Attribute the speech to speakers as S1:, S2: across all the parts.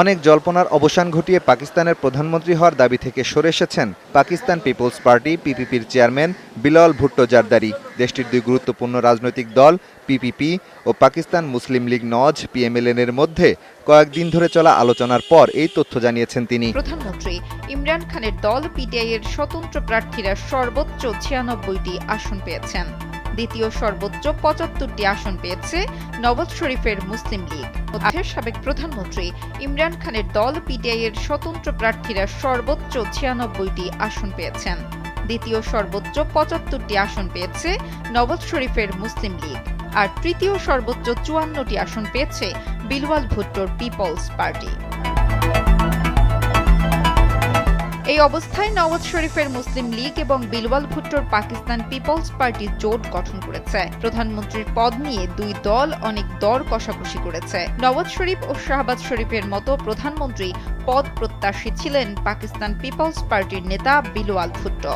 S1: অনেক জল্পনার অবসান ঘটিয়ে পাকিস্তানের প্রধানমন্ত্রী হওয়ার দাবি থেকে সরে এসেছেন পাকিস্তান পিপলস পার্টি, পিপিপির চেয়ারম্যান বিলাল ভুট্টো জারদারি। দেশটির দুই গুরুত্বপূর্ণ রাজনৈতিক দল, পিপিপি ও পাকিস্তান মুসলিম লীগ নজ পিএমএলএন এর মধ্যে কয়েকদিন ধরে চলা আলোচনার পর এই তথ্য জানিয়েছেন তিনি।
S2: প্রধানমন্ত্রী ইমরান খানের দল, পিটিআই এর স্বতন্ত্র প্রার্থীরা সর্বোচ্চ ছিয়ানব্বইটি আসন পেয়েছেন। দ্বিতীয় সর্বোচ্চ পঁচাত্তরটি আসন পেয়েছে নওয়াজ শরীফের মুসলিম লীগ। সাবেক প্রধানমন্ত্রী ইমরান খানের দল পিটিআই এর স্বতন্ত্র প্রার্থীরা সর্বোচ্চ ছিয়ানব্বইটি আসন পেয়েছেন। দ্বিতীয় সর্বোচ্চ পঁচাত্তরটি আসন পেয়েছে নওয়াজ শরীফের মুসলিম লীগ। আর তৃতীয় সর্বোচ্চ চুয়ান্নটি আসন পেয়েছে বিলওয়াল ভুট্টোর পিপলস পার্টি। এই অবস্থায় নওয়াজ শরীফের মুসলিম লীগ এবং বিলওয়াল ভুট্টোর পাকিস্তান পিপলস পার্টি জোট গঠন করেছে। প্রধানমন্ত্রীর পদ নিয়ে দুই দল অনেক দর কষাকষি করেছে। নওয়াজ শরীফ ও শাহবাজ শরীফের মতো প্রধানমন্ত্রী পদ প্রত্যাশী ছিলেন পাকিস্তান পিপলস পার্টির নেতা বিলওয়াল ভুট্টো।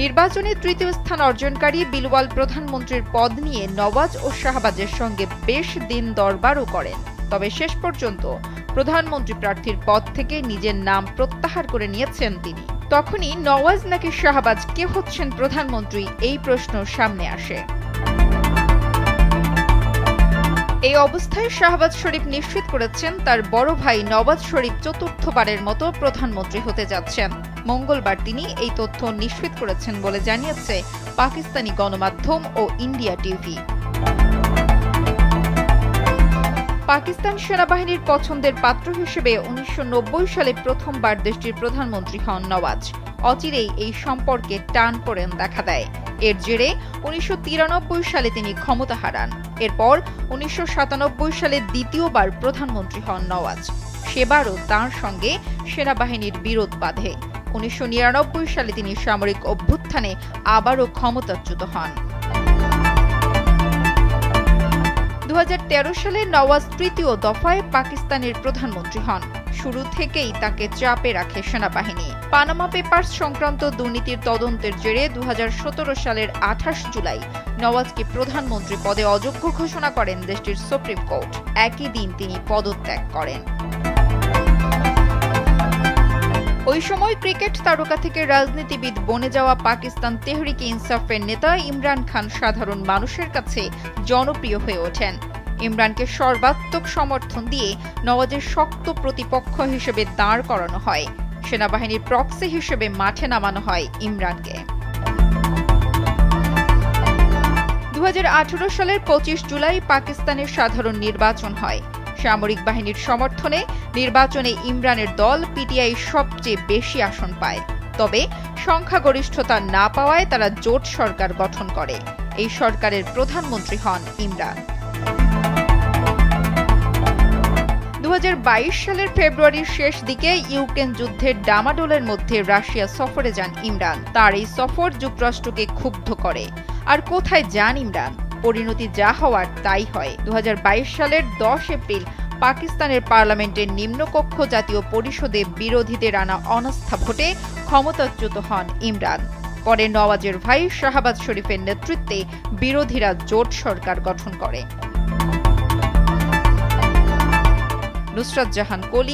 S2: নির্বাচনে তৃতীয় স্থান অর্জনকারী বিলওয়াল প্রধানমন্ত্রীর পদ নিয়ে নওয়াজ ও শাহবাজের সঙ্গে বেশ দিন দরবারও করেন। তবে শেষ পর্যন্ত প্রধানমন্ত্রী প্রার্থীর পদ থেকে নিজের নাম প্রত্যাহার করে নিয়েছেন তিনি। তখনই নওয়াজ নাকি শাহবাজ কে হচ্ছেন প্রধানমন্ত্রী এই প্রশ্ন সামনে আসে। এই অবস্থায় শাহবাজ শরীফ নিশ্চিত করেছেন তার বড় ভাই নওয়াজ শরীফ চতুর্থবারের মতো প্রধানমন্ত্রী হতে যাচ্ছেন। মঙ্গলবার তিনি এই তথ্য নিশ্চিত করেছেন বলে জানিয়েছে পাকিস্তানি গণমাধ্যম ও ইন্ডিয়া টিভি। পাকিস্তান সেনাবাহিনীর পছন্দের পাত্র হিসেবে উনিশশো নব্বই সালে প্রথমবার দেশটির প্রধানমন্ত্রী হন নওয়াজ। অচিরেই এই সম্পর্কে টান পড়েন দেখা দেয়। এর জেরে উনিশশো তিরানব্বই সালে তিনি ক্ষমতা হারান। এরপর উনিশশো সাতানব্বই সালে দ্বিতীয়বার প্রধানমন্ত্রী হন নওয়াজ। সেবারও তার সঙ্গে সেনাবাহিনীর বিরোধ বাধে। উনিশশো নিরানব্বই সালে তিনি সামরিক অভ্যুত্থানে আবারও ক্ষমতাচ্যুত হন। দু হাজার তেরো সালে নওয়াজ তৃতীয় দফায় পাকিস্তানের প্রধানমন্ত্রী হন। শুরু থেকেই তাকে চাপে রাখে সেনাবাহিনী। পানামা পেপার্স সংক্রান্ত দুর্নীতির তদন্তের জেরে দু হাজার সতেরো সালের আঠাশ জুলাই নওয়াজকে প্রধানমন্ত্রী পদে অযোগ্য ঘোষণা করেন দেশটির সুপ্রিম কোর্ট। একই দিন তিনি পদত্যাগ করেন। ওই সময় ক্রিকেট তারকা থেকে রাজনীতিবিদ বনে যাওয়া পাকিস্তান তেহরিকে ইনসাফের নেতা ইমরান খান সাধারণ মানুষের কাছে জনপ্রিয় হয়ে ওঠেন। ইমরানকে সর্বাত্মক সমর্থন দিয়ে নওয়াজের শক্ত প্রতিপক্ষ হিসেবে দাঁড় করানো হয়। সেনাবাহিনীর প্রক্সি হিসেবে মাঠে নামানো হয় ইমরানকে। দু হাজার আঠেরো সালের পঁচিশ জুলাই পাকিস্তানের সাধারণ নির্বাচন হয়। সামরিক বাহিনীর সমর্থনে নির্বাচনে ইমরানের দল পিটিআই সবচেয়ে বেশি আসন পায়। তবে সংখ্যাগরিষ্ঠতা না পাওয়ায় তারা জোট সরকার গঠন করে। এই সরকারের প্রধানমন্ত্রী হন ইমরান। দু হাজার বাইশ সালের ফেব্রুয়ারির শেষ দিকে ইউক্রেন যুদ্ধের ডামাডোলের মধ্যে রাশিয়া সফরে যান ইমরান। তার এই সফর যুক্তরাষ্ট্রকে ক্ষুব্ধ করে। আর কোথায় যান ইমরান? পরিণতি যা হওয়ার তাই হয়। দু সালের দশ এপ্রিল পাকিস্তানের পার্লামেন্টের নিম্নকক্ষ জাতীয় পরিষদে বিরোধীদের আনা অনাস্থা ভোটে ক্ষমতাচ্যুত হন ইমরান। পরে নওয়াজের ভাই শাহবাজ শরীফের নেতৃত্বে বিরোধীরা জোট সরকার গঠন করে। নুসরাত জাহান কলি